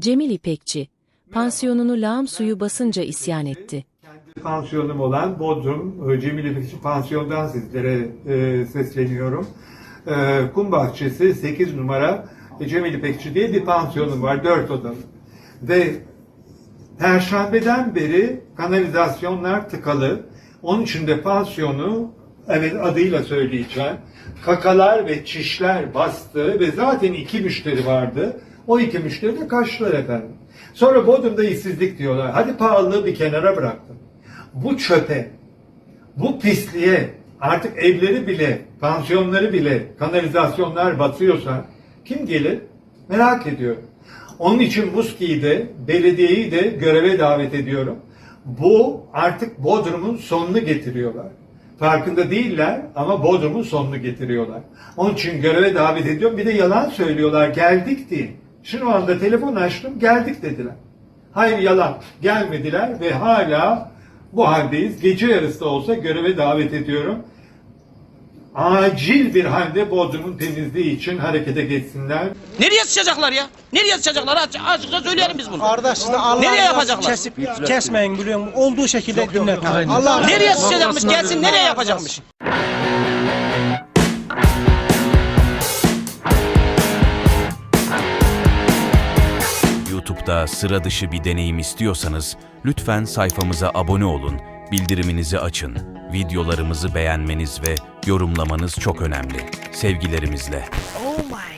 Cemil İpekçi, pansiyonunu lağım suyu basınca isyan etti. Kendi pansiyonum olan Bodrum e, Cemil İpekçi Pansiyon'dan sizlere e, sesleniyorum. E, Kum Bahçesi 8 numara e, Cemil İpekçi diye bir pansiyonum var, 4 odalı. Ve Perşembeden beri kanalizasyonlar tıkalı. Onun için de pansiyonu, evet adıyla söyleyeceğim, kakalar ve çişler bastı ve zaten iki müşteri vardı. O iki müşteri de kaçtılar efendim. Sonra Bodrum'da işsizlik diyorlar. Hadi pahalılığı bir kenara bıraktım. Bu çöpe, bu pisliğe artık evleri bile, pansiyonları bile kanalizasyonlar batıyorsa kim gelir? Merak ediyorum. Onun için Muski'yi de, belediyeyi de göreve davet ediyorum. Bu artık Bodrum'un sonunu getiriyorlar. Farkında değiller ama Bodrum'un sonunu getiriyorlar. Onun için göreve davet ediyorum. Bir de yalan söylüyorlar. Geldik diye. Şu anda telefon açtım. Geldik dediler. Hayır yalan. Gelmediler ve hala bu haldeyiz. Gece yarısı da olsa göreve davet ediyorum. Acil bir halde Bodrum'un temizliği için harekete geçsinler. Nereye sıçacaklar ya? Nereye sıçacaklar? Aç, açıkça söyleyelim biz bunu. Kardeş size Allah Nereye yapacaklar? Kesip kesmeyin biliyorum. Olduğu şekilde dinletin. Allah Nereye sıçacakmış? Gelsin nereye yapacakmış? YouTube'da sıra dışı bir deneyim istiyorsanız lütfen sayfamıza abone olun, bildiriminizi açın. Videolarımızı beğenmeniz ve yorumlamanız çok önemli. Sevgilerimizle. Oh my